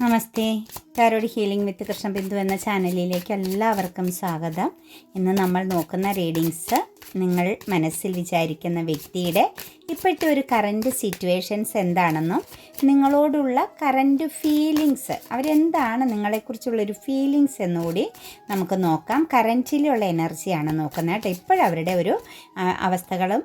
Namaste. Tarot healing with Krishnabindu എന്ന ചാനലിലേക്ക് എല്ലാവർക്കും സ്വാഗതം. ഇന്ന് നമ്മൾ നോക്കുന്ന റീഡിങ്സ് നിങ്ങൾ മനസ്സിൽ വിചാരിക്കുന്ന വ്യക്തിയുടെ ഇപ്പോഴത്തെ ഒരു കറന്റ് സിറ്റുവേഷൻസ് എന്താണെന്നും നിങ്ങളോടുള്ള കറന്റ് ഫീലിങ്സ് അവരെന്താണ് നിങ്ങളെക്കുറിച്ചുള്ളൊരു ഫീലിങ്സ് എന്നുകൂടി നമുക്ക് നോക്കാം. കറന്റിലുള്ള എനർജിയാണ് നോക്കുന്നത് കേട്ടോ. ഇപ്പോഴവരുടെ ഒരു അവസ്ഥകളും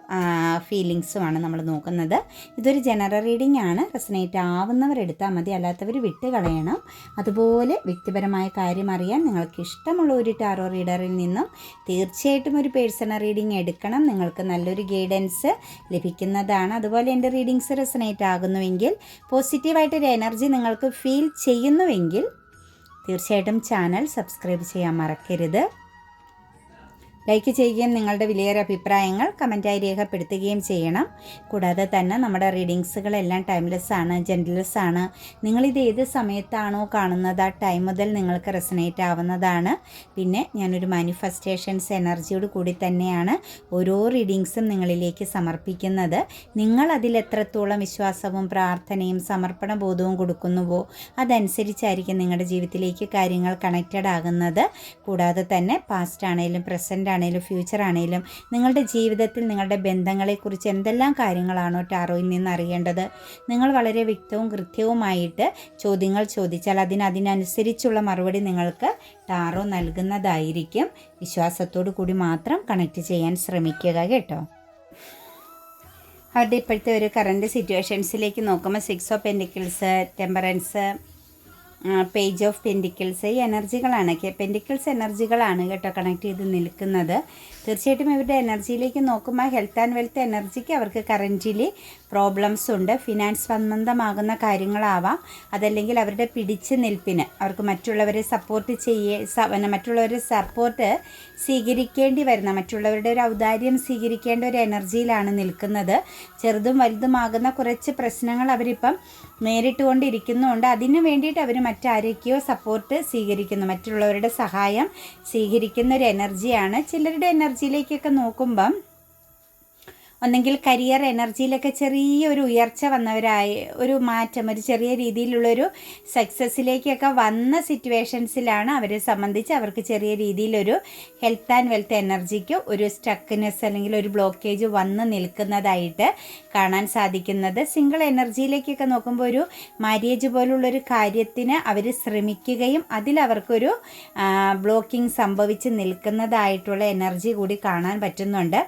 ഫീലിങ്സുമാണ് നമ്മൾ നോക്കുന്നത്. ഇതൊരു ജനറൽ റീഡിംഗ് ആണ്. റെസനേറ്റ് ആവുന്നവർ എടുത്താൽ മതി. അല്ലാത്തവർ വിട്ട് കളയണം അതുപോലെ വ്യക്തിപരമായ കാര്യം അറിയാൻ നിങ്ങൾക്ക് ഇഷ്ടമുള്ള ഒരു ടാറോ റീഡറിൽ നിന്നും തീർച്ചയായിട്ടും ഒരു പേഴ്സണൽ റീഡിംഗ് എടുക്കണം. നിങ്ങൾക്ക് നല്ലൊരു ഗൈഡൻസ് ലഭിക്കുന്നതാണ്. അതുപോലെ എന്റെ റീഡിങ്സ് റെസനേറ്റ് ആകുന്നുവെങ്കിൽ പോസിറ്റീവായിട്ടൊരു എനർജി നിങ്ങൾക്ക് ഫീൽ ചെയ്യുന്നുവെങ്കിൽ തീർച്ചയായിട്ടും ചാനൽ സബ്സ്ക്രൈബ് ചെയ്യാൻ മറക്കരുത്. ലൈക്ക് ചെയ്യുകയും നിങ്ങളുടെ വിലയേറെ അഭിപ്രായങ്ങൾ കമന്റായി രേഖപ്പെടുത്തുകയും ചെയ്യണം. കൂടാതെ തന്നെ നമ്മുടെ റീഡിങ്സുകളെല്ലാം ടൈംലെസ് ആണ് ജെന്റ്ലെസ് ആണ്. നിങ്ങളിത് ഏത് സമയത്താണോ കാണുന്നത് ആ ടൈം മുതൽ നിങ്ങൾക്ക് റെസനേറ്റ് ആവുന്നതാണ്. പിന്നെ ഞാനൊരു മാനിഫെസ്റ്റേഷൻസ് എനർജിയോട് കൂടി തന്നെയാണ് ഓരോ റീഡിങ്സും നിങ്ങളിലേക്ക് സമർപ്പിക്കുന്നത്. നിങ്ങൾ അതിൽ എത്രത്തോളം വിശ്വാസവും പ്രാർത്ഥനയും സമർപ്പണ ബോധവും കൊടുക്കുന്നുവോ അതനുസരിച്ചായിരിക്കും നിങ്ങളുടെ ജീവിതത്തിലേക്ക് കാര്യങ്ങൾ കണക്റ്റഡ് ആകുന്നത്. കൂടാതെ തന്നെ പാസ്റ്റ് ആണെങ്കിലും പ്രസന്റ് ആണെങ്കിലും ഫ്യൂച്ചർ ആണെങ്കിലും നിങ്ങളുടെ ജീവിതത്തിൽ നിങ്ങളുടെ ബന്ധങ്ങളെക്കുറിച്ച് എന്തെല്ലാം കാര്യങ്ങളാണോ ടാറോയിൽ നിന്ന് അറിയേണ്ടത്? നിങ്ങൾ വളരെ വ്യക്തവും കൃത്യവുമായിട്ട് ചോദ്യങ്ങൾ ചോദിച്ചാൽ അതിന് അതിനനുസരിച്ചുള്ള മറുപടി നിങ്ങൾക്ക് ടാറോ നൽകുന്നതായിരിക്കും. വിശ്വാസത്തോടു കൂടി മാത്രം കണക്ട് ചെയ്യാൻ ശ്രമിക്കുക കേട്ടോ. അവരുടെ ഇപ്പോഴത്തെ ഒരു കറണ്ട് സിറ്റുവേഷൻസിലേക്ക് നോക്കുമ്പോൾ six of pentacles temperance page of pentacles ഈ എനർജികളാണ് പെൻഡിക്കിൾസ് എനർജികളാണ് കേട്ടോ കണക്ട് ചെയ്ത് നിൽക്കുന്നത്. തീർച്ചയായിട്ടും ഇവരുടെ എനർജിയിലേക്ക് നോക്കുമ്പോൾ ഹെൽത്ത് ആൻഡ് വെൽത്ത് എനർജിക്ക് അവർക്ക് കറന്റിലി പ്രോബ്ലംസ് ഉണ്ട്. ഫിനാൻസ് സംബന്ധമാകുന്ന കാര്യങ്ങളാവാം. അതല്ലെങ്കിൽ അവരുടെ പിടിച്ച് നിൽപ്പിന് അവർക്ക് മറ്റുള്ളവരെ സപ്പോർട്ട് ചെയ്യേ മറ്റുള്ളവരുടെ സപ്പോർട്ട് സ്വീകരിക്കേണ്ടി വരുന്ന മറ്റുള്ളവരുടെ ഒരു ഔദാര്യം സ്വീകരിക്കേണ്ട ഒരു എനർജിയിലാണ് നിൽക്കുന്നത്. ചെറുതും വലുതുമാകുന്ന കുറച്ച് പ്രശ്നങ്ങൾ അവരിപ്പം നേരിട്ടുകൊണ്ടിരിക്കുന്നുണ്ട്. അതിനു വേണ്ടിയിട്ട് അവർ മറ്റാരൊക്കെയോ സപ്പോർട്ട് സ്വീകരിക്കുന്നു. മറ്റുള്ളവരുടെ സഹായം സ്വീകരിക്കുന്ന ഒരു എനർജിയാണ് ചിലരുടെ എനർജിയിലേക്കൊക്കെ നോക്കുമ്പം ഒന്നെങ്കിൽ കരിയർ എനർജിയിലൊക്കെ ചെറിയൊരു ഉയർച്ച വന്നവരായി ഒരു മാറ്റം ഒരു ചെറിയ രീതിയിലുള്ളൊരു സക്സസ്സിലേക്കൊക്കെ വന്ന സിറ്റുവേഷൻസിലാണ് അവരെ സംബന്ധിച്ച് അവർക്ക് ചെറിയ രീതിയിലൊരു ഹെൽത്ത് ആൻഡ് വെൽത്ത് എനർജിക്ക് ഒരു സ്റ്റക്നെസ് അല്ലെങ്കിൽ ഒരു ബ്ലോക്കേജ് വന്ന് നിൽക്കുന്നതായിട്ട് കാണാൻ സാധിക്കുന്നത്. സിംഗിൾ എനർജിയിലേക്കൊക്കെ നോക്കുമ്പോൾ ഒരു മാര്യേജ് പോലുള്ളൊരു കാര്യത്തിന് അവർ ശ്രമിക്കുകയും അതിൽ അവർക്കൊരു ബ്ലോക്കിംഗ് സംഭവിച്ച് നിൽക്കുന്നതായിട്ടുള്ള എനർജി കൂടി കാണാൻ പറ്റുന്നുണ്ട്.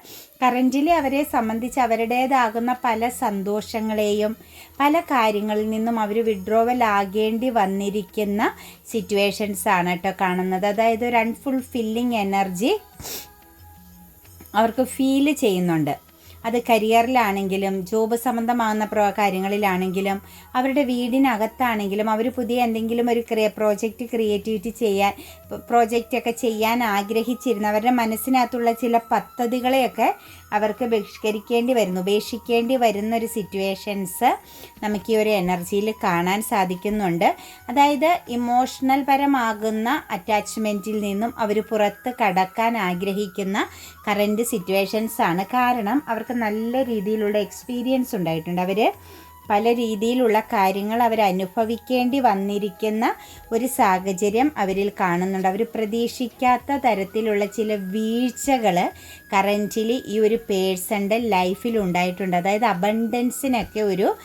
കറന്റിലി അവരെ സംബന്ധിച്ച് അവരുടേതാകുന്ന പല സന്തോഷങ്ങളെയും പല കാര്യങ്ങളിൽ നിന്നും അവർ വിഡ്രോവൽ ആകേണ്ടി വന്നിരിക്കുന്ന സിറ്റുവേഷൻസ് ആണ് കേട്ടോ കാണുന്നത്. അതായത് ഒരു അൺഫുൾഫില്ലിങ് എനർജി അവർക്ക് ഫീൽ ചെയ്യുന്നുണ്ട്. അത് കരിയറിലാണെങ്കിലും ജോബ് സംബന്ധമാകുന്ന പ്രോ കാര്യങ്ങളിലാണെങ്കിലും അവരുടെ വീടിനകത്താണെങ്കിലും അവർ പുതിയ എന്തെങ്കിലും ഒരു ക്രിയ പ്രോജക്റ്റ് ക്രിയേറ്റിവിറ്റി ചെയ്യാൻ പ്രോജക്റ്റ് ഒക്കെ ചെയ്യാൻ ആഗ്രഹിച്ചിരുന്ന അവരുടെ മനസ്സിനകത്തുള്ള ചില പദ്ധതികളെയൊക്കെ അവർക്ക് ബഹിഷ്കരിക്കേണ്ടി വരുന്നു. ഉപേക്ഷിക്കേണ്ടി വരുന്നൊരു സിറ്റുവേഷൻസ് നമുക്ക് ഈ ഒരു എനർജിയിൽ കാണാൻ സാധിക്കുന്നുണ്ട്. അതായത് ഇമോഷണൽ പരമാകുന്ന അറ്റാച്ച്മെന്റിൽ നിന്നും അവർ പുറത്ത് കടക്കാൻ ആഗ്രഹിക്കുന്ന കറന്റ് സിറ്റുവേഷൻസ് ആണ് കാരണം അവർക്ക് നല്ല രീതിയിലുള്ള എക്സ്പീരിയൻസ് ഉണ്ടായിട്ടുണ്ട്. അവർ പല രീതിയിലുള്ള കാര്യങ്ങൾ അവർ അനുഭവിക്കേണ്ടി വന്നിരിക്കുന്ന ഒരു സാഹചര്യം അവരിൽ കാണുന്നുണ്ട്. അവർ പ്രതീക്ഷിക്കാത്ത തരത്തിലുള്ള ചില വീഴ്ചകൾ കറന്റിലി ഈ ഒരു പേഴ്സന്റെ ലൈഫിൽ ഉണ്ടായിട്ടുണ്ട്. അതായത് അബണ്ടൻസിനൊക്കെ ഒരു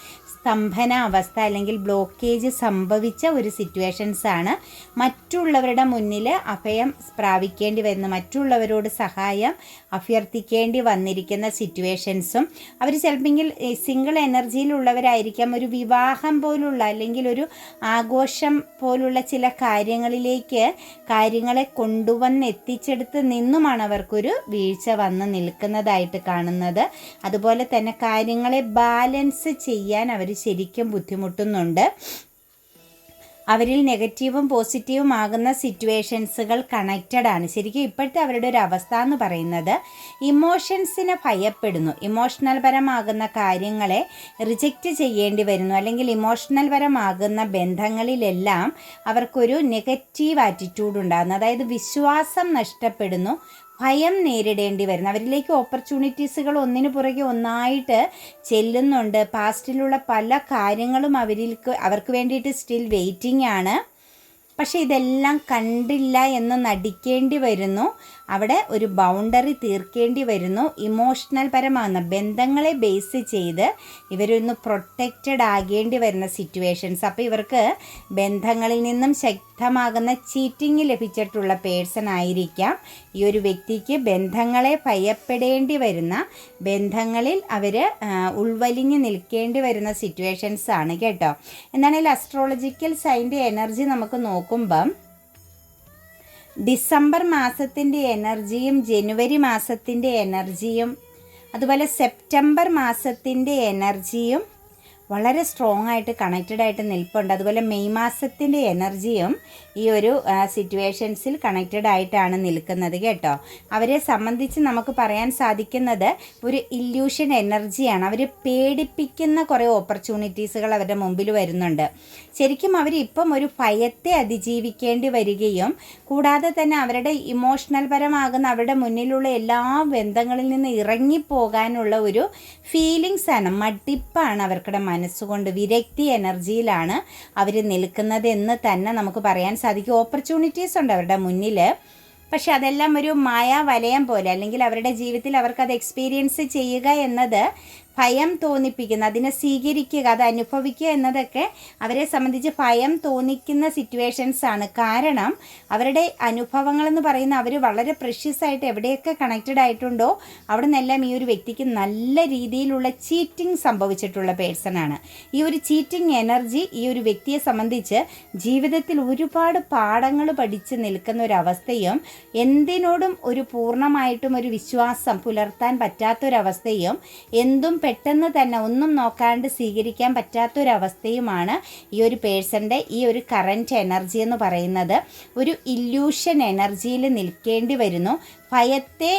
സ്തംഭന അവസ്ഥ അല്ലെങ്കിൽ ബ്ലോക്കേജ് സംഭവിച്ച ഒരു സിറ്റുവേഷൻസ് ആണ്. മറ്റുള്ളവരുടെ മുന്നിൽ അഭയം പ്രാപിക്കേണ്ടി വരുന്ന മറ്റുള്ളവരോട് സഹായം അഭ്യർത്ഥിക്കേണ്ടി വന്നിരിക്കുന്ന സിറ്റുവേഷൻസും അവർ ചിലപ്പോൾ സിംഗിൾ എനർജിയിലുള്ളവരായിരിക്കാം ഒരു വിവാഹം പോലുള്ള അല്ലെങ്കിൽ ഒരു ആഘോഷം പോലുള്ള ചില കാര്യങ്ങളിലേക്ക് കാര്യങ്ങളെ കൊണ്ടുവന്ന് എത്തിച്ചെടുത്ത് നിന്നുമാണ് അവർക്കൊരു വീഴ്ച വന്ന് നിൽക്കുന്നതായിട്ട് കാണുന്നത്. അതുപോലെ തന്നെ കാര്യങ്ങളെ ബാലൻസ് ചെയ്യാൻ അവർ ശരിക്കും ബുദ്ധിമുട്ടുന്നുണ്ട്. അവരിൽ നെഗറ്റീവും പോസിറ്റീവും ആകുന്ന സിറ്റുവേഷൻസുകൾ കണക്റ്റഡ് ആണ്. ശരിക്കും ഇപ്പോഴത്തെ അവരുടെ ഒരു അവസ്ഥ എന്ന് പറയുന്നത് ഇമോഷൻസിനെ ഭയപ്പെടുന്നു. ഇമോഷണൽ പരമാകുന്ന കാര്യങ്ങളെ റിജക്റ്റ് ചെയ്യേണ്ടി വരുന്നു. അല്ലെങ്കിൽ ഇമോഷണൽ പരമാകുന്ന ബന്ധങ്ങളിലെല്ലാം അവർക്കൊരു നെഗറ്റീവ് ആറ്റിറ്റ്യൂഡ് ഉണ്ടാകുന്നു. അതായത് വിശ്വാസം നഷ്ടപ്പെടുന്നു. ഭയം നേരിടേണ്ടി വരുന്നു. അവരിലേക്ക് ഓപ്പർച്യൂണിറ്റീസുകൾ ഒന്നിനു പുറകെ ഒന്നായിട്ട് ചെല്ലുന്നുണ്ട്. പാസ്റ്റിലുള്ള പല കാര്യങ്ങളും അവരിലേക്ക് അവർക്ക് വേണ്ടിയിട്ട് സ്റ്റിൽ വെയിറ്റിംഗ് ആണ്. പക്ഷേ ഇതെല്ലാം കണ്ടില്ല എന്ന് നടിക്കേണ്ടി വരുന്നു. അവിടെ ഒരു ബൗണ്ടറി തീർക്കേണ്ടി വരുന്നു. ഇമോഷണൽ പരമാകുന്ന ബന്ധങ്ങളെ ബേസ് ചെയ്ത് ഇവരൊന്ന് പ്രൊട്ടക്റ്റഡ് ആകേണ്ടി വരുന്ന സിറ്റുവേഷൻസ് അപ്പോൾ ഇവർക്ക് ബന്ധങ്ങളിൽ നിന്നും ശക്തമാകുന്ന ചീറ്റിംഗ് ലഭിച്ചിട്ടുള്ള പേഴ്സൺ ആയിരിക്കാം. ഈ ഒരു വ്യക്തിക്ക് ബന്ധങ്ങളെ ഭയപ്പെടേണ്ടി വരുന്ന ബന്ധങ്ങളിൽ അവർ ഉൾവലിഞ്ഞ് നിൽക്കേണ്ടി വരുന്ന സിറ്റുവേഷൻസ് ആണ് കേട്ടോ. എന്താണെങ്കിൽ അസ്ട്രോളജിക്കൽ സൈന്റെ എനർജി നമുക്ക് നോക്കുമ്പം ഡിസംബർ മാസത്തിന്റെ എനർജിയും ജനുവരി മാസത്തിന്റെ എനർജിയും അതുപോലെ സെപ്റ്റംബർ മാസത്തിന്റെ എനർജിയും വളരെ സ്ട്രോങ് ആയിട്ട് കണക്റ്റഡ് ആയിട്ട് നിൽപ്പുണ്ട്. അതുപോലെ മെയ് മാസത്തിന്റെ എനർജിയും ഈ ഒരു സിറ്റുവേഷൻസിൽ കണക്റ്റഡ് ആയിട്ടാണ് നിൽക്കുന്നത് കേട്ടോ. അവരെ സംബന്ധിച്ച് നമുക്ക് പറയാൻ സാധിക്കുന്നത് ഒരു ഇല്യൂഷൻ എനർജിയാണ് അവർ പേടിപ്പിക്കുന്ന കുറേ ഓപ്പർച്യൂണിറ്റീസുകൾ അവരുടെ മുമ്പിൽ വരുന്നുണ്ട്. ശരിക്കും അവർ ഇപ്പം ഒരു ഭയത്തെ അതിജീവിക്കേണ്ടി വരികയും കൂടാതെ തന്നെ അവരുടെ ഇമോഷണൽ പരമാകുന്ന അവരുടെ മുന്നിലുള്ള എല്ലാ ബന്ധങ്ങളിൽ നിന്ന് ഇറങ്ങിപ്പോകാനുള്ള ഒരു ഫീലിങ്സ് ആണ് മടിപ്പാണ് അവർക്കുടെ മനസ്സുകൊണ്ട് വിരക്തി എനർജിയിലാണ് അവർ നിൽക്കുന്നത് എന്ന് തന്നെ നമുക്ക് പറയാൻ സാധിക്കും. ഓപ്പർച്യൂണിറ്റീസ് ഉണ്ട് അവരുടെ മുന്നിൽ. പക്ഷെ അതെല്ലാം ഒരു മായ വലയം പോലെ അല്ലെങ്കിൽ അവരുടെ ജീവിതത്തിൽ അവർക്കത് എക്സ്പീരിയൻസ് ചെയ്യുക എന്നത് ഭയം തോന്നിപ്പിക്കുന്ന അതിനെ സ്വീകരിക്കുക അത് അനുഭവിക്കുക എന്നതൊക്കെ അവരെ സംബന്ധിച്ച് ഭയം തോന്നിക്കുന്ന സിറ്റുവേഷൻസ് ആണ്. കാരണം അവരുടെ അനുഭവങ്ങൾ എന്ന് പറയുന്ന അവർ വളരെ പ്രഷ്യസ് ആയിട്ട് എവിടെയൊക്കെ കണക്റ്റഡ് ആയിട്ടുണ്ടോ അവിടെ നിന്നെല്ലാം ഈ ഒരു വ്യക്തിക്ക് നല്ല രീതിയിലുള്ള ചീറ്റിംഗ് സംഭവിച്ചിട്ടുള്ള പേഴ്സണാണ് ഈ ഒരു ചീറ്റിംഗ് എനർജി ഈ ഒരു വ്യക്തിയെ സംബന്ധിച്ച് ജീവിതത്തിൽ ഒരുപാട് പാഠങ്ങൾ പഠിച്ച് നിൽക്കുന്ന ഒരു അവസ്ഥയും എന്തിനോടും ഒരു പൂർണമായിട്ടും ഒരു വിശ്വാസം പുലർത്താൻ പറ്റാത്തൊരവസ്ഥയും എന്തും പെട്ടെന്ന് തന്നെ ഒന്നും നോക്കാണ്ട് സ്വീകരിക്കാൻ പറ്റാത്തൊരവസ്ഥയുമാണ് ഈ ഒരു പേഴ്സന്റെ ഈ ഒരു കറന്റ് എനർജി എന്ന് പറയുന്നത്. ഒരു ഇല്യൂഷൻ എനർജിയിൽ നിൽക്കേണ്ടി വരുന്നു. ഭയത്തെ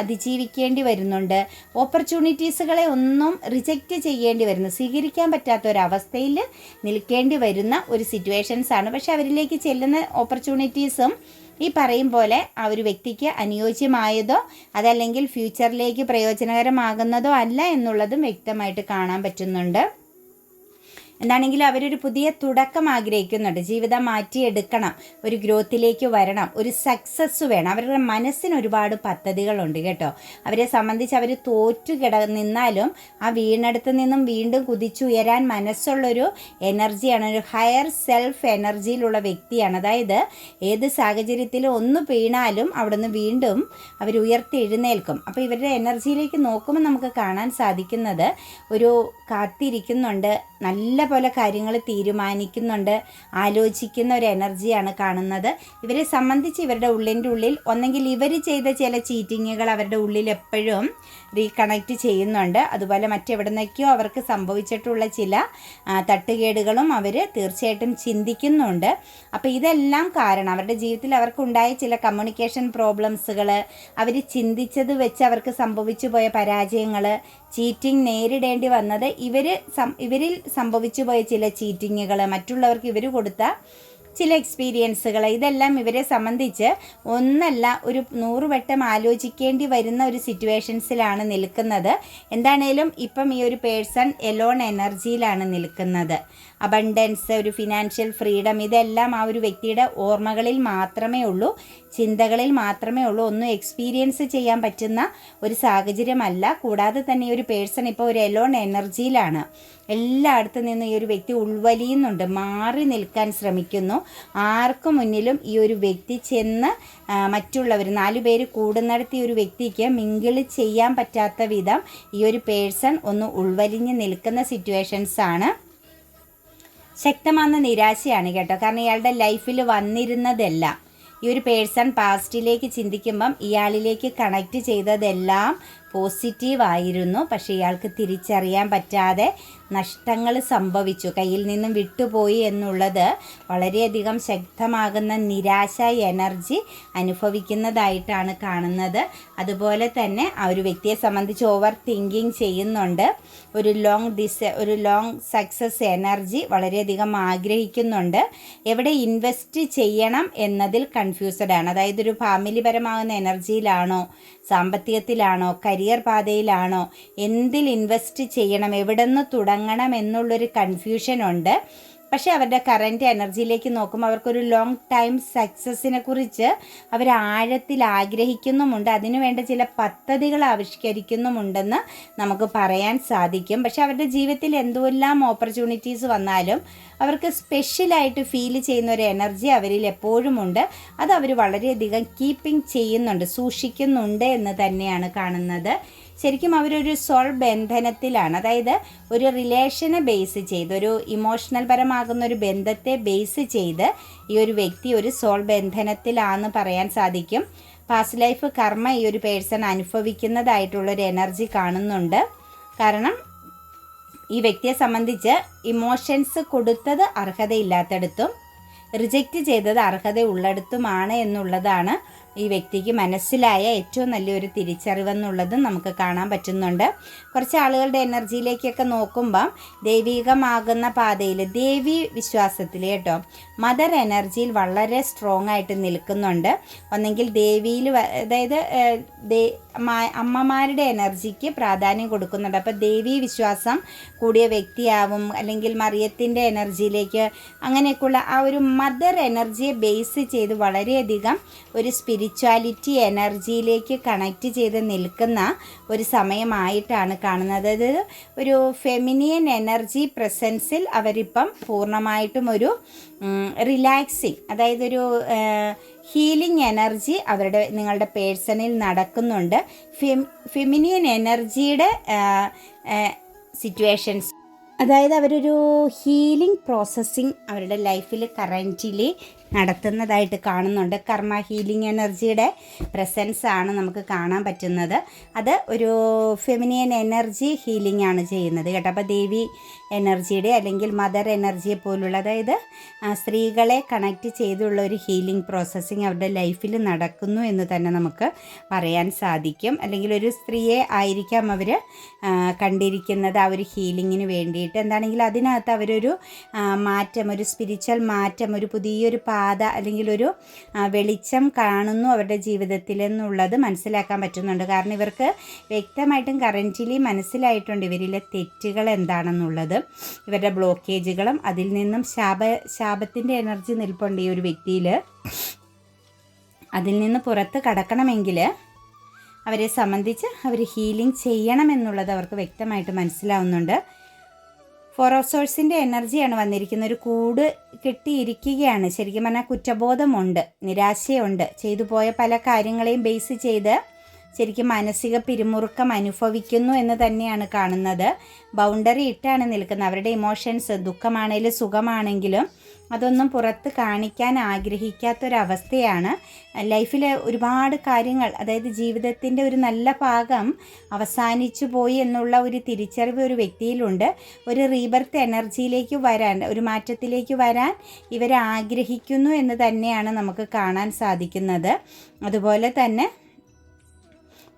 അതിജീവിക്കേണ്ടി വരുന്നുണ്ട്. ഓപ്പർച്യൂണിറ്റീസുകളെ ഒന്നും റിജക്റ്റ് ചെയ്യേണ്ടി വരുന്നു. സ്വീകരിക്കാൻ പറ്റാത്ത ഒരവസ്ഥയിൽ നിൽക്കേണ്ടി വരുന്ന ഒരു സിറ്റുവേഷൻസ് ആണ്. പക്ഷെ അവരിലേക്ക് ചെല്ലുന്ന ഓപ്പർച്യൂണിറ്റീസും ഈ പറയും പോലെ ആ ഒരു വ്യക്തിക്ക് അനുയോജ്യമായതോ അതല്ലെങ്കിൽ ഫ്യൂച്ചറിലേക്ക് പ്രയോജനകരമാകുന്നതോ അല്ല എന്നുള്ളതും വ്യക്തമായിട്ട് കാണാൻ പറ്റുന്നുണ്ട്. എന്താണെങ്കിലും അവരൊരു പുതിയ തുടക്കം ആഗ്രഹിക്കുന്നുണ്ട്. ജീവിതം മാറ്റിയെടുക്കണം. ഒരു ഗ്രോത്തിലേക്ക് വരണം. ഒരു സക്സസ് വേണം. അവരുടെ മനസ്സിന് ഒരുപാട് പദ്ധതികളുണ്ട് കേട്ടോ. അവരെ സംബന്ധിച്ച് അവർ തോറ്റു കിട നിന്നാലും ആ വീണടുത്ത് നിന്നും വീണ്ടും കുതിച്ചുയരാൻ മനസ്സുള്ളൊരു എനർജിയാണ് ഒരു ഹയർ സെൽഫ് എനർജിയിലുള്ള വ്യക്തിയാണ്. അതായത് ഏത് സാഹചര്യത്തിലും ഒന്ന് വീണാലും അവിടുന്ന് വീണ്ടും അവർ ഉയർത്തി എഴുന്നേൽക്കും അപ്പോൾ ഇവരുടെ എനർജിയിലേക്ക് നോക്കുമ്പോൾ നമുക്ക് കാണാൻ സാധിക്കുന്നത് ഒരു കാത്തിരിക്കുന്നുണ്ട്. നല്ല പോലെ കാര്യങ്ങൾ തീരുമാനിക്കുന്നുണ്ട് ആലോചിക്കുന്ന ഒരു എനർജിയാണ് കാണുന്നത്. ഇവരെ സംബന്ധിച്ച് ഇവരുടെ ഉള്ളിന്റെ ഉള്ളിൽ ഒന്നെങ്കിൽ ഇവർ ചെയ്ത ചില ചീറ്റിങ്ങുകൾ അവരുടെ ഉള്ളിൽ എപ്പോഴും റീകണക്റ്റ് ചെയ്യുന്നുണ്ട്. അതുപോലെ മറ്റെവിടുന്നൊക്കെയോ അവർക്ക് സംഭവിച്ചിട്ടുള്ള ചില തട്ടുകേടുകളും അവർ തീർച്ചയായിട്ടും ചിന്തിക്കുന്നുണ്ട്. അപ്പോൾ ഇതെല്ലാം കാരണം അവരുടെ ജീവിതത്തിൽ അവർക്കുണ്ടായ ചില കമ്മ്യൂണിക്കേഷൻ പ്രോബ്ലംസുകൾ അവർ ചിന്തിച്ചത് വെച്ച് അവർക്ക് സംഭവിച്ചു പോയ പരാജയങ്ങൾ ചീറ്റിംഗ് നേരിടേണ്ടി വന്നത് ഇവർ ഇവരിൽ സംഭവിച്ചു പോയ ചില ചീറ്റിങ്ങുകൾ മറ്റുള്ളവർക്ക് ഇവർ കൊടുത്ത ചില എക്സ്പീരിയൻസുകൾ ഇതെല്ലാം ഇവരെ സംബന്ധിച്ച് ഒന്നല്ല ഒരു നൂറ് വട്ടം ആലോചിക്കേണ്ടി വരുന്ന ഒരു സിറ്റുവേഷൻസിലാണ് നിൽക്കുന്നത്. എന്താണേലും ഇപ്പം ഈ ഒരു പേഴ്സൺ എലോൺ എനർജിയിലാണ് നിൽക്കുന്നത്. അബണ്ടൻസ് ഒരു ഫിനാൻഷ്യൽ ഫ്രീഡം ഇതെല്ലാം ആ ഒരു വ്യക്തിയുടെ ഓർമ്മകളിൽ മാത്രമേ ഉള്ളൂ ചിന്തകളിൽ മാത്രമേ ഉള്ളൂ. ഒന്നും എക്സ്പീരിയൻസ് ചെയ്യാൻ പറ്റുന്ന ഒരു സാഹചര്യമല്ല. കൂടാതെ തന്നെ ഈ ഒരു പേഴ്സൺ ഇപ്പോൾ ഒരു എലോൺ എനർജിയിലാണ് എല്ലായിടത്തു നിന്നും ഈ ഒരു വ്യക്തി ഉൾവലിയുന്നുണ്ട് മാറി നിൽക്കാൻ ശ്രമിക്കുന്നു. ആർക്കു മുന്നിലും ഈ ഒരു വ്യക്തി ചെന്ന് മറ്റുള്ളവർ നാലു പേര് കൂടുന്നിടത്ത് ഈ ഒരു വ്യക്തിക്ക് മിങ്കിൾ ചെയ്യാൻ പറ്റാത്ത വിധം ഈ ഒരു പേഴ്സൺ ഒന്ന് ഉൾവലിഞ്ഞ് നിൽക്കുന്ന സിറ്റുവേഷൻസ് ആണ്. ശക്തമാകുന്ന നിരാശയാണ് കേട്ടോ. കാരണം ഇയാളുടെ ലൈഫിൽ വന്നിരുന്നതെല്ലാം ഈ ഒരു പേഴ്സൺ പാസ്റ്റിലേക്ക് ചിന്തിക്കുമ്പം ഇയാളിലേക്ക് കണക്റ്റ് ചെയ്തതെല്ലാം പോസിറ്റീവ് ആയിരുന്നു പക്ഷേ ഇയാൾക്ക് തിരിച്ചറിയാൻ പറ്റാതെ നഷ്ടങ്ങൾ സംഭവിച്ചു. കയ്യിൽ നിന്നും വിട്ടുപോയി എന്നുള്ളത് വളരെയധികം ശക്തമാകുന്ന നിരാശ എനർജി അനുഭവിക്കുന്നതായിട്ടാണ് കാണുന്നത്. അതുപോലെ തന്നെ ആ ഒരു വ്യക്തിയെ സംബന്ധിച്ച് ഓവർ തിങ്കിങ് ചെയ്യുന്നുണ്ട്. ഒരു ലോങ് ഡിസ് ഒരു ലോങ് സക്സസ് എനർജി വളരെയധികം ആഗ്രഹിക്കുന്നുണ്ട്. എവിടെ ഇൻവെസ്റ്റ് ചെയ്യണം എന്നതിൽ കൺഫ്യൂസ്ഡ് ആണ്. അതായത് ഒരു ഫാമിലിപരമാകുന്ന എനർജിയിലാണോ സാമ്പത്തികത്തിലാണോ കരിയർ പാതയിലാണോ എന്തിൽ ഇൻവെസ്റ്റ് ചെയ്യണം എവിടെ നിന്ന് തുടങ്ങണം എന്നുള്ളൊരു കൺഫ്യൂഷൻ ഉണ്ട് പക്ഷേ അവരുടെ കറന്റ് എനർജിയിലേക്ക് നോക്കുമ്പോൾ അവർക്കൊരു ലോങ് ടൈം സക്സസ്സിനെ കുറിച്ച് അവർ ആഴത്തിൽ ആഗ്രഹിക്കുന്നുമുണ്ട്. അതിനുവേണ്ട ചില പദ്ധതികൾ ആവിഷ്കരിക്കുന്നുമുണ്ടെന്ന് നമുക്ക് പറയാൻ സാധിക്കും. പക്ഷേ അവരുടെ ജീവിതത്തിൽ എന്തെല്ലാം ഓപ്പർച്യൂണിറ്റീസ് വന്നാലും അവർക്ക് സ്പെഷ്യലായിട്ട് ഫീൽ ചെയ്യുന്ന ഒരു എനർജി അവരിൽ എപ്പോഴും ഉണ്ട്. അത് അവർ വളരെയധികം കീപ്പിംഗ് ചെയ്യുന്നുണ്ട് സൂക്ഷിക്കുന്നുണ്ട് എന്ന് തന്നെയാണ് കാണുന്നത്. ശരിക്കും അവരൊരു സോൾ ബന്ധനത്തിലാണ് അതായത് ഒരു റിലേഷനെ ബേസ് ചെയ്ത് ഒരു ഇമോഷണൽ പരമാകുന്ന ഒരു ബന്ധത്തെ ബേസ് ചെയ്ത് ഈ ഒരു വ്യക്തി ഒരു സോൾ ബന്ധനത്തിലാണെന്ന് പറയാൻ സാധിക്കും. പാസ്റ്റ് ലൈഫ് കർമ്മ ഈ ഒരു പേഴ്സൺ അനുഭവിക്കുന്നതായിട്ടുള്ളൊരു എനർജി കാണുന്നുണ്ട്. കാരണം ഈ വ്യക്തിയെ സംബന്ധിച്ച് ഇമോഷൻസ് കൊടുത്തത് അർഹതയില്ലാത്തടത്തും റിജക്റ്റ് ചെയ്തത് അർഹത ഉള്ളിടത്തുമാണ് എന്നുള്ളതാണ് ഈ വ്യക്തിക്ക് മനസ്സിലായ ഏറ്റവും നല്ലൊരു തിരിച്ചറിവെന്നുള്ളതും നമുക്ക് കാണാൻ പറ്റുന്നുണ്ട്. കുറച്ച് ആളുകളുടെ എനർജിയിലേക്കൊക്കെ നോക്കുമ്പം ദൈവികമാകുന്ന പാതയിൽ ദേവി വിശ്വാസത്തിൽ കേട്ടോ മദർ എനർജിയിൽ വളരെ സ്ട്രോങ് ആയിട്ട് നിൽക്കുന്നുണ്ട്. ഒന്നെങ്കിൽ ദേവിയിൽ അതായത് അമ്മമാരുടെ എനർജിക്ക് പ്രാധാന്യം കൊടുക്കുന്നുണ്ട്. അപ്പോൾ ദേവി വിശ്വാസം കൂടിയ വ്യക്തിയാവും അല്ലെങ്കിൽ മറിയത്തിന്റെ എനർജിയിലേക്ക് അങ്ങനെയൊക്കെയുള്ള ആ ഒരു മദർ എനർജിയെ ബേസ് ചെയ്ത് വളരെയധികം ഒരു സ്പിരിച്വാലിറ്റി എനർജിയിലേക്ക് കണക്റ്റ് ചെയ്ത് നിൽക്കുന്ന ഒരു സമയമായിട്ടാണ് കാണുന്നത്. അതായത് ഒരു ഫെമിനിയൻ എനർജി പ്രസൻസിൽ അവരിപ്പം പൂർണമായിട്ടും ഒരു റിലാക്സിങ് അതായത് ഒരു ഹീലിംഗ് എനർജി അവരുടെ നിങ്ങളുടെ പേഴ്സണിൽ നടക്കുന്നുണ്ട്. ഫെ ഫെമിനിയൻ എനർജിയുടെ സിറ്റുവേഷൻസ് അതായത് അവരൊരു ഹീലിംഗ് പ്രോസസ്സിങ് അവരുടെ ലൈഫിൽ കറന്റിലി നടത്തുന്നതായിട്ട് കാണുന്നുണ്ട്. കർമ്മ ഹീലിംഗ് എനർജിയുടെ പ്രസൻസ് ആണ് നമുക്ക് കാണാൻ പറ്റുന്നത്. അത് ഒരു ഫെമിനിയൻ എനർജി ഹീലിംഗ് ആണ് ചെയ്യുന്നത് കേട്ടോ. അപ്പോൾ ദേവി എനർജിയുടെ അല്ലെങ്കിൽ മദർ എനർജിയെ പോലുള്ള അതായത് സ്ത്രീകളെ കണക്റ്റ് ചെയ്തുള്ള ഒരു ഹീലിംഗ് പ്രോസസ്സിങ് അവരുടെ ലൈഫിൽ നടക്കുന്നു എന്ന് തന്നെ നമുക്ക് പറയാൻ സാധിക്കും. അല്ലെങ്കിൽ ഒരു സ്ത്രീയെ ആയിരിക്കാം അവർ കണ്ടിരിക്കുന്നത് ആ ഒരു ഹീലിങ്ങിന് വേണ്ടിയിട്ട്. എന്താണെങ്കിൽ അതിനകത്ത് അവരൊരു മാറ്റം ഒരു സ്പിരിച്വൽ മാറ്റം ഒരു പുതിയൊരു പാത അല്ലെങ്കിൽ ഒരു വെളിച്ചം കാണുന്നു അവരുടെ ജീവിതത്തിൽ എന്നുള്ളത് മനസ്സിലാക്കാൻ പറ്റുന്നുണ്ട്. കാരണം ഇവർക്ക് വ്യക്തമായിട്ടും കറന്റിലി മനസ്സിലായിട്ടുണ്ട് ഇവരിലെ തെറ്റുകൾ എന്താണെന്നുള്ളത്. ഇവരുടെ ബ്ലോക്കേജുകളും അതിൽ നിന്നും ശാപ ശാപത്തിന്റെ എനർജി നിൽപ്പുണ്ട് ഈ ഒരു വ്യക്തിയിൽ. അതിൽ നിന്ന് പുറത്ത് കടക്കണമെങ്കിൽ അവരെ സംബന്ധിച്ച് അവർ ഹീലിംഗ് ചെയ്യണമെന്നുള്ളത് അവർക്ക് വ്യക്തമായിട്ട് മനസ്സിലാവുന്നുണ്ട്. ഫോർ ഓഫ് സോഴ്സിന്റെ എനർജിയാണ് വന്നിരിക്കുന്നത്. ഒരു കൂട് കിട്ടിയിരിക്കുകയാണ്. ശരിക്കും പറഞ്ഞാൽ കുറ്റബോധമുണ്ട് നിരാശയുണ്ട്. ചെയ്തു പോയ പല കാര്യങ്ങളെയും ബേസ് ചെയ്ത് ശരിക്കും മാനസിക പിരിമുറുക്കം അനുഭവിക്കുന്നു എന്ന് തന്നെയാണ് കാണുന്നത്. ബൗണ്ടറി ഇട്ടാണ് നിൽക്കുന്നത്. അവരുടെ ഇമോഷൻസ് ദുഃഖമാണെങ്കിലും സുഖമാണെങ്കിലും അതൊന്നും പുറത്ത് കാണിക്കാൻ ആഗ്രഹിക്കാത്തൊരവസ്ഥയാണ്. ലൈഫിലെ ഒരുപാട് കാര്യങ്ങൾ അതായത് ജീവിതത്തിന്റെ ഒരു നല്ല ഭാഗം അവസാനിച്ചു പോയി എന്നുള്ള ഒരു തിരിച്ചറിവ് ഒരു വ്യക്തിയിലുണ്ട്. ഒരു റീബർത്ത് എനർജിയിലേക്ക് വരാൻ ഒരു മാറ്റത്തിലേക്ക് വരാൻ ഇവർ ആഗ്രഹിക്കുന്നു എന്ന് തന്നെയാണ് നമുക്ക് കാണാൻ സാധിക്കുന്നത്. അതുപോലെ തന്നെ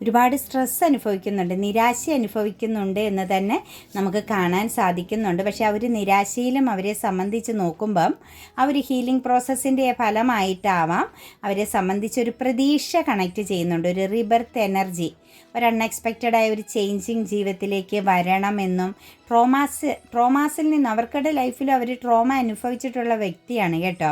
ഒരുപാട് സ്ട്രെസ് അനുഭവിക്കുന്നുണ്ട് നിരാശ അനുഭവിക്കുന്നുണ്ട് എന്ന് തന്നെ നമുക്ക് കാണാൻ സാധിക്കുന്നുണ്ട്. പക്ഷേ അവർ നിരാശയിലും അവരെ സംബന്ധിച്ച് നോക്കുമ്പം അവർ ഹീലിംഗ് പ്രോസസ്സിന്റെ ഫലമായിട്ടാവാം അവരെ സംബന്ധിച്ചൊരു പ്രതീക്ഷ കണക്ട് ചെയ്യുന്നുണ്ട് ഒരു റിബർത്ത് എനർജി ഒരു അൺഎക്സ്പെക്റ്റഡായ ഒരു ചേഞ്ചിങ് ജീവിതത്തിലേക്ക് വരണമെന്നും ട്രോമാസ് ട്രോമാസിൽ നിന്ന് അവർക്കുടെ ലൈഫിൽ അവർ ട്രോമ അനുഭവിച്ചിട്ടുള്ള വ്യക്തിയാണ് കേട്ടോ.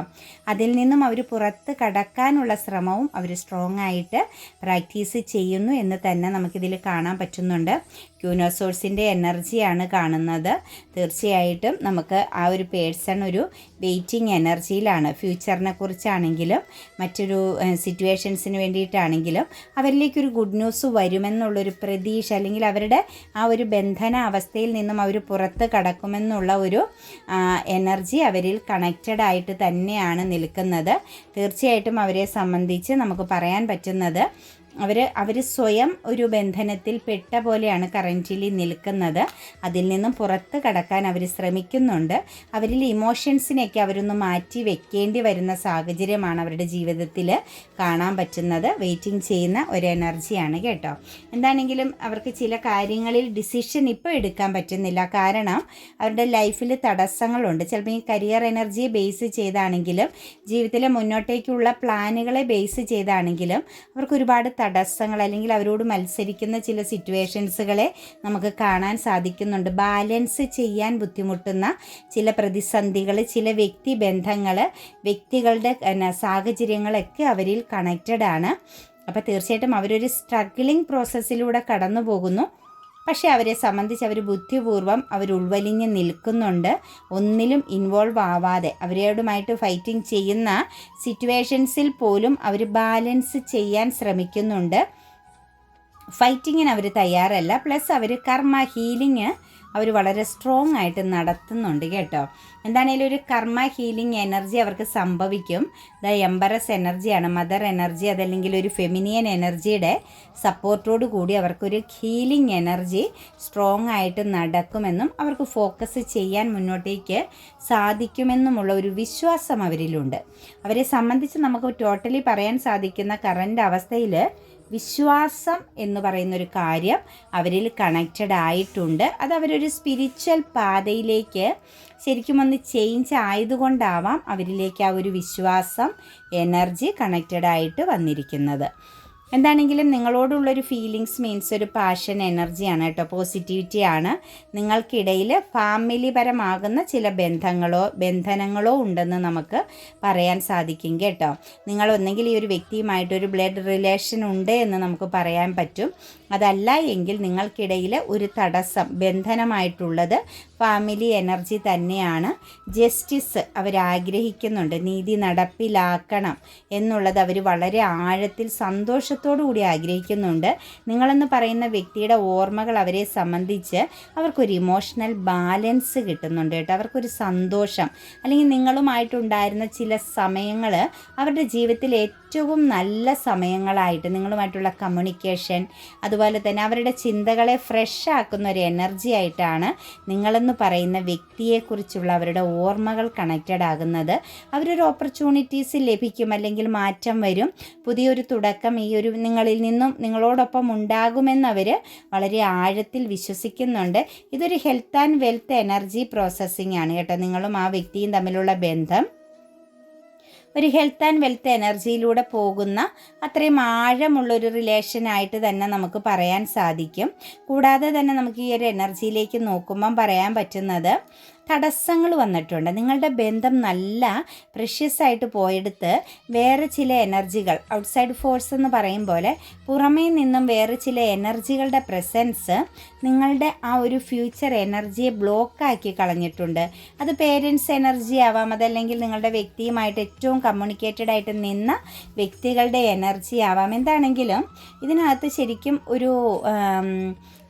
അതിൽ നിന്നും അവർ പുറത്ത് കടക്കാനുള്ള ശ്രമവും അവർ സ്ട്രോങ് ആയിട്ട് പ്രാക്ടീസ് ചെയ്യുന്നു എന്ന് തന്നെ നമുക്കിതിൽ കാണാൻ പറ്റുന്നുണ്ട്. ക്യൂനോസോഴ്സിന്റെ എനർജിയാണ് കാണുന്നത്. തീർച്ചയായിട്ടും നമുക്ക് ആ ഒരു പേഴ്സൺ ഒരു വെയിറ്റിംഗ് എനർജിയിലാണ്. ഫ്യൂച്ചറിനെ കുറിച്ചാണെങ്കിലും മറ്റൊരു സിറ്റുവേഷൻസിന് വേണ്ടിയിട്ടാണെങ്കിലും അവരിലേക്കൊരു ഗുഡ് ന്യൂസ് വരുമെന്നുള്ളൊരു പ്രതീക്ഷ അല്ലെങ്കിൽ അവരുടെ ആ ഒരു ബന്ധന അവസ്ഥയിൽ നിന്നും അവർ പുറത്ത് കടക്കുമെന്നുള്ള ഒരു എനർജി അവരിൽ കണക്റ്റഡ് ആയിട്ട് തന്നെയാണ് നിൽക്കുന്നത്. തീർച്ചയായിട്ടും അവരെ സംബന്ധിച്ച് നമുക്ക് പറയാൻ പറ്റുന്നത് അവർ അവർ സ്വയം ഒരു ബന്ധനത്തിൽ പെട്ട പോലെയാണ് കറന്റിലി നിൽക്കുന്നത്. അതിൽ നിന്നും പുറത്ത് കടക്കാൻ അവർ ശ്രമിക്കുന്നുണ്ട്. അവരിൽ ഇമോഷൻസിനെയൊക്കെ അവരൊന്ന് മാറ്റി വെക്കേണ്ടി വരുന്ന സാഹചര്യമാണ് അവരുടെ ജീവിതത്തിൽ കാണാൻ പറ്റുന്നത്. വെയിറ്റിംഗ് ചെയ്യുന്ന ഒരു എനർജിയാണ് കേട്ടോ. എന്താണെങ്കിലും അവർക്ക് ചില കാര്യങ്ങളിൽ ഡിസിഷൻ ഇപ്പോൾ എടുക്കാൻ പറ്റുന്നില്ല. കാരണം അവരുടെ ലൈഫിൽ തടസ്സങ്ങളുണ്ട്. ചിലപ്പോൾ ഈ കരിയർ എനർജിയെ ബേസ് ചെയ്താണെങ്കിലും ജീവിതത്തിലെ മുന്നോട്ടേക്കുള്ള പ്ലാനുകളെ ബേസ് ചെയ്താണെങ്കിലും അവർക്ക് ഒരുപാട് തടസ്സങ്ങൾ അല്ലെങ്കിൽ അവരോട് മത്സരിക്കുന്ന ചില സിറ്റുവേഷൻസുകളെ നമുക്ക് കാണാൻ സാധിക്കുന്നുണ്ട്. ബാലൻസ് ചെയ്യാൻ ബുദ്ധിമുട്ടുന്ന ചില പ്രതിസന്ധികൾ ചില വ്യക്തി ബന്ധങ്ങൾ വ്യക്തികളുടെ സാഹചര്യങ്ങളൊക്കെ അവരിൽ കണക്റ്റഡ് ആണ്. അപ്പോൾ തീർച്ചയായിട്ടും അവരൊരു സ്ട്രഗ്ലിംഗ് പ്രോസസ്സിലൂടെ കടന്നു പോകുന്നു പക്ഷേ അവരെ സംബന്ധിച്ച് അവർ ബുദ്ധിപൂർവം അവർ ഉൾവലിഞ്ഞ് നിൽക്കുന്നുണ്ട്. ഒന്നിലും ഇൻവോൾവ് ആവാതെ. അവരോടുമായിട്ട് ഫൈറ്റിംഗ് ചെയ്യുന്ന സിറ്റുവേഷൻസിൽ പോലും അവർ ബാലൻസ് ചെയ്യാൻ ശ്രമിക്കുന്നുണ്ട്. ഫൈറ്റിങ്ങിന് അവർ തയ്യാറല്ല. പ്ലസ് അവർ കർമ്മ ഹീലിംഗ് അവർ വളരെ സ്ട്രോങ് ആയിട്ട് നടത്തുന്നുണ്ട് കേട്ടോ. എന്താണേലും ഒരു കർമ്മ ഹീലിംഗ് എനർജി അവർക്ക് സംഭവിക്കും. ദ എംബറസ് എനർജിയാണ് മദർ എനർജി അതല്ലെങ്കിൽ ഒരു ഫെമിനിയൻ എനർജിയുടെ സപ്പോർട്ടോട് കൂടി അവർക്കൊരു ഹീലിംഗ് എനർജി സ്ട്രോങ് ആയിട്ട് നടക്കുമെന്നും അവർക്ക് ഫോക്കസ് ചെയ്യാൻ മുന്നോട്ടേക്ക് സാധിക്കുമെന്നുമുള്ള ഒരു വിശ്വാസം അവരിലുണ്ട്. അവരെ സംബന്ധിച്ച് നമുക്ക് ടോട്ടലി പറയാൻ സാധിക്കുന്ന കറണ്ട് അവസ്ഥയിൽ വിശ്വാസം എന്ന് പറയുന്ന ഒരു കാര്യം അവരിൽ കണക്റ്റഡ് ആയിട്ടുണ്ട്. അത് അവരൊരു സ്പിരിച്വൽ പാതയിലേക്ക് ശരിക്കും ഒന്ന് ചേഞ്ച് ആയതുകൊണ്ടാവാം അവരിലേക്ക് ആ ഒരു വിശ്വാസം എനർജി കണക്റ്റഡ് ആയിട്ട് വന്നിരിക്കുന്നത്. എന്താണെങ്കിലും നിങ്ങളോടുള്ളൊരു ഫീലിങ്സ് മീൻസ് ഒരു പാഷൻ എനർജിയാണ് കേട്ടോ. പോസിറ്റിവിറ്റി ആണ്. നിങ്ങൾക്കിടയിൽ ഫാമിലി പരമാകുന്ന ചില ബന്ധങ്ങളോ ബന്ധനങ്ങളോ ഉണ്ടെന്ന് നമുക്ക് പറയാൻ സാധിക്കും കേട്ടോ. നിങ്ങൾ ഒന്നെങ്കിൽ ഈ ഒരു വ്യക്തിയുമായിട്ട് ഒരു ബ്ലഡ് റിലേഷൻ ഉണ്ട് എന്ന് നമുക്ക് പറയാൻ പറ്റും. അതല്ല എങ്കിൽ നിങ്ങൾക്കിടയിൽ ഒരു തടസ്സം ബന്ധനമായിട്ടുള്ളത് ഫാമിലി എനർജി തന്നെയാണ്. ജസ്റ്റിസ് അവരാഗ്രഹിക്കുന്നുണ്ട്. നീതി നടപ്പിലാക്കണം എന്നുള്ളത് അവർ വളരെ ആഴത്തിൽ സന്തോഷത്തോടു കൂടി ആഗ്രഹിക്കുന്നുണ്ട്. നിങ്ങളെന്ന് പറയുന്ന വ്യക്തിയുടെ ഓർമ്മകൾ അവരെ സംബന്ധിച്ച് അവർക്കൊരു ഇമോഷണൽ ബാലൻസ് കിട്ടുന്നുണ്ട് കേട്ടോ. അവർക്കൊരു സന്തോഷം. അല്ലെങ്കിൽ നിങ്ങളുമായിട്ടുണ്ടായിരുന്ന ചില സമയങ്ങൾ അവരുടെ ജീവിതത്തിൽ ഏറ്റവും നല്ല സമയങ്ങളായിട്ട് നിങ്ങളുമായിട്ടുള്ള കമ്മ്യൂണിക്കേഷൻ അതുപോലെ തന്നെ അവരുടെ ചിന്തകളെ ഫ്രഷ് ആക്കുന്ന ഒരു എനർജി ആയിട്ടാണ് നിങ്ങളെന്ന് പറയുന്ന വ്യക്തിയെക്കുറിച്ചുള്ള അവരുടെ ഓർമ്മകൾ കണക്റ്റഡ് ആകുന്നത്. അവരൊരു ഓപ്പർച്യൂണിറ്റീസ് ലഭിക്കും അല്ലെങ്കിൽ മാറ്റം വരും. പുതിയൊരു തുടക്കം ഈ ഒരു നിങ്ങളിൽ നിന്നും നിങ്ങളോടൊപ്പം ഉണ്ടാകുമെന്നവർ വളരെ ആഴത്തിൽ വിശ്വസിക്കുന്നുണ്ട്. ഇതൊരു health and wealth energy processing ആണ് കേട്ടോ. നിങ്ങളും ആ വ്യക്തിയും തമ്മിലുള്ള ബന്ധം. ഒരു ഹെൽത്ത് ആൻഡ് വെൽത്ത് എനർജിയിലൂടെ പോകുന്ന അത്രയും ആഴമുള്ളൊരു റിലേഷനായിട്ട് തന്നെ നമുക്ക് പറയാൻ സാധിക്കും. കൂടാതെ തന്നെ നമുക്ക് ഈ ഒരു എനർജിയിലേക്ക് നോക്കുമ്പം പറയാൻ പറ്റുന്നത് തടസ്സങ്ങൾ വന്നിട്ടുണ്ട്. നിങ്ങളുടെ ബന്ധം നല്ല പ്രഷ്യസ് ആയിട്ട് പോയെടുത്ത് വേറെ ചില എനർജികൾ ഔട്ട്സൈഡ് ഫോഴ്സ് എന്ന് പറയും പോലെ പുറമേ നിന്നും വേറെ ചില എനർജികളുടെ പ്രസൻസ് നിങ്ങളുടെ ആ ഒരു ഫ്യൂച്ചർ എനർജിയെ ബ്ലോക്കാക്കി കളഞ്ഞിട്ടുണ്ട്. അത് പേരൻസ് എനർജി ആവാം അതല്ലെങ്കിൽ നിങ്ങളുടെ വ്യക്തിയുമായിട്ട് ഏറ്റവും കമ്മ്യൂണിക്കേറ്റഡ് ആയിട്ട് നിന്ന വ്യക്തികളുടെ എനർജി ആവാം. എന്താണെങ്കിലും ഇതിനകത്ത് ശരിക്കും ഒരു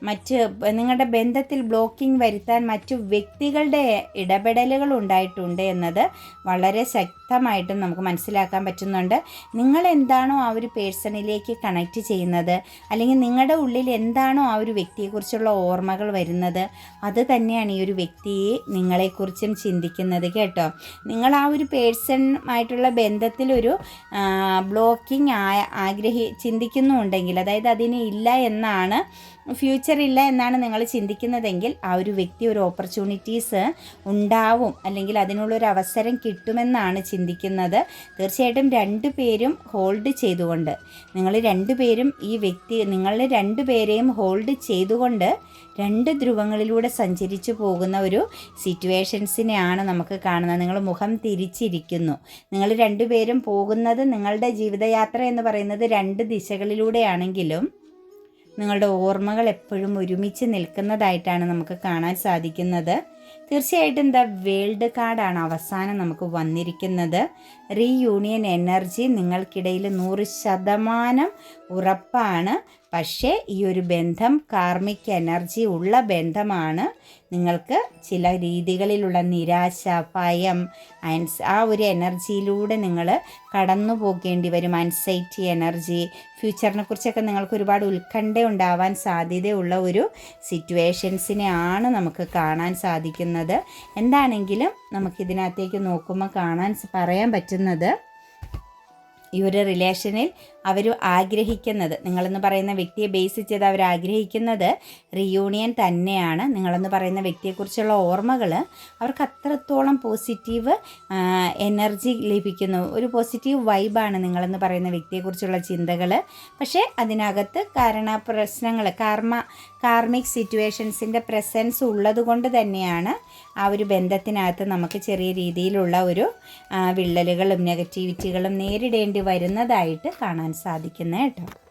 മറ്റ് നിങ്ങളുടെ ബന്ധത്തിൽ ബ്ലോക്കിംഗ് വരുത്താൻ മറ്റു വ്യക്തികളുടെ ഇടപെടലുകൾ ഉണ്ടായിട്ടുണ്ട് എന്നത് വളരെ ശക്തമായിട്ടും നമുക്ക് മനസ്സിലാക്കാൻ പറ്റുന്നുണ്ട്. നിങ്ങൾ എന്താണോ ആ ഒരു പേഴ്സണിലേക്ക് കണക്റ്റ് ചെയ്യുന്നത് അല്ലെങ്കിൽ നിങ്ങളുടെ ഉള്ളിൽ എന്താണോ ആ ഒരു വ്യക്തിയെക്കുറിച്ചുള്ള ഓർമ്മകൾ വരുന്നത് അത് തന്നെയാണ് ഈ ഒരു വ്യക്തിയെ നിങ്ങളെക്കുറിച്ചും ചിന്തിക്കുന്നത് കേട്ടോ. നിങ്ങൾ ആ ഒരു പേഴ്സണുമായിട്ടുള്ള ബന്ധത്തിലൊരു ബ്ലോക്കിംഗ് ആഗ്രഹി ചിന്തിക്കുന്നുണ്ടെങ്കിൽ അതായത് അതിന് ഇല്ല എന്നാണ് ഫ്യൂച്ചർ ഇല്ല എന്നാണ് നിങ്ങൾ ചിന്തിക്കുന്നതെങ്കിൽ ആ ഒരു വ്യക്തി ഒരു ഓപ്പർച്യൂണിറ്റീസ് ഉണ്ടാവും. അല്ലെങ്കിൽ അതിനുള്ളൊരു അവസരം കിട്ടുമെന്നാണ് ചിന്തിക്കുന്നത്. തീർച്ചയായിട്ടും രണ്ടു പേരും ഹോൾഡ് ചെയ്തുകൊണ്ട് നിങ്ങൾ രണ്ടു പേരും ഈ വ്യക്തി നിങ്ങൾ രണ്ടു പേരെയും ഹോൾഡ് ചെയ്തുകൊണ്ട് രണ്ട് ധ്രുവങ്ങളിലൂടെ സഞ്ചരിച്ചു പോകുന്ന ഒരു സിറ്റുവേഷൻസിനെയാണ് നമുക്ക് കാണുന്നത്. നിങ്ങൾ മുഖം തിരിച്ചിരിക്കുന്നു. നിങ്ങൾ രണ്ടുപേരും പോകുന്നത് നിങ്ങളുടെ ജീവിതയാത്ര എന്ന് പറയുന്നത് രണ്ട് ദിശകളിലൂടെയാണെങ്കിലും നിങ്ങളുടെ ഓർമ്മകൾ എപ്പോഴും ഒരുമിച്ച് നിൽക്കുന്നതായിട്ടാണ് നമുക്ക് കാണാൻ സാധിക്കുന്നത്. തീർച്ചയായിട്ടും ദ വേൾഡ് കാർഡാണ് അവസാനം നമുക്ക് വന്നിരിക്കുന്നത്. റീയൂണിയൻ എനർജി നിങ്ങൾക്കിടയിൽ നൂറ് ശതമാനം ഉറപ്പാണ്. പക്ഷേ ഈ ഒരു ബന്ധം കാർമിക് എനർജി ഉള്ള ബന്ധമാണ്. നിങ്ങൾക്ക് ചില രീതികളിലുള്ള നിരാശ ഭയം ആൻസ് ആ ഒരു എനർജിയിലൂടെ നിങ്ങൾ കടന്നു പോകേണ്ടി വരും. അൻസൈറ്റി എനർജി ഫ്യൂച്ചറിനെ കുറിച്ചൊക്കെ നിങ്ങൾക്ക് ഒരുപാട് ഉത്കണ്ഠ ഉണ്ടാവാൻ സാധ്യതയുള്ള ഒരു സിറ്റുവേഷൻസിനെ ആണ് നമുക്ക് കാണാൻ സാധിക്കുന്നത്. എന്താണെങ്കിലും നമുക്കിതിനകത്തേക്ക് നോക്കുമ്പോൾ കാണാൻ പറയാൻ പറ്റുന്നത് ഈ ഒരു റിലേഷനിൽ അവർ ആഗ്രഹിക്കുന്നത്. നിങ്ങളെന്ന് പറയുന്ന വ്യക്തിയെ ബേസ് ചെയ്ത് അവർ ആഗ്രഹിക്കുന്നത് റിയൂണിയൻ തന്നെയാണ്. നിങ്ങളെന്ന് പറയുന്ന വ്യക്തിയെക്കുറിച്ചുള്ള ഓർമ്മകൾ അവർക്ക് അത്രത്തോളം പോസിറ്റീവ് എനർജി ലഭിക്കുന്നു. ഒരു പോസിറ്റീവ് വൈബാണ് നിങ്ങളെന്ന് പറയുന്ന വ്യക്തിയെക്കുറിച്ചുള്ള ചിന്തകൾ പക്ഷേ അതിനകത്ത് കാരണ പ്രശ്നങ്ങൾ കാർമ കാർമിക് സിറ്റുവേഷൻസിന്റെ പ്രസൻസ് ഉള്ളതുകൊണ്ട് തന്നെയാണ് ആ ഒരു ബന്ധത്തിനകത്ത് നമുക്ക് ചെറിയ രീതിയിലുള്ള ഒരു വിള്ളലുകളും നെഗറ്റിവിറ്റികളും നേരിടേണ്ടി വരുന്നതായിട്ട് കാണാൻ സാധിക്കുന്നത്